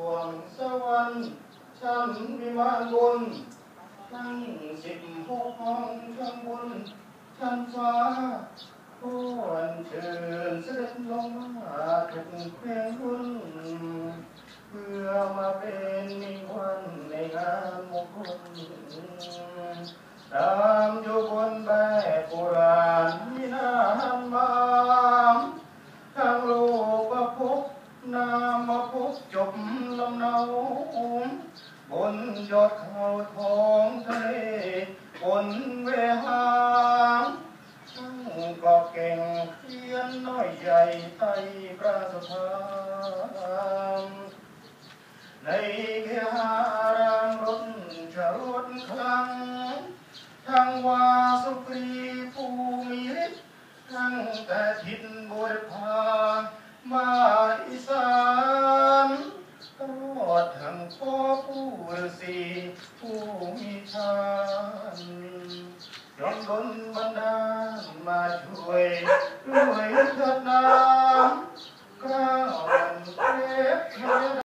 วงสวรรค์ชั้นวิมานบนทั้งสิบหกห้องชั้นบนชั้นฟ้าขออันเชิญเสด็จลงมาถึงเพลงรุ่นเพื่อมาเป็นนิวันในงานมงคล จบลำเนาบนยอดเขาท้องทะเลบนเวหางช่างก็เก่งเขียนน้อยใหญ่ไต้พระสถานในเกหารามรถชรดคลังทั้งวาสุกรีผู้มีฤทธิ์ทั้งแต่ทินบุรพามาอีสานตลอดทั้งพ่ อผู้ฤาษีผู้มีชานยอมล้นบันดาลมาช่วยด้วยเถิด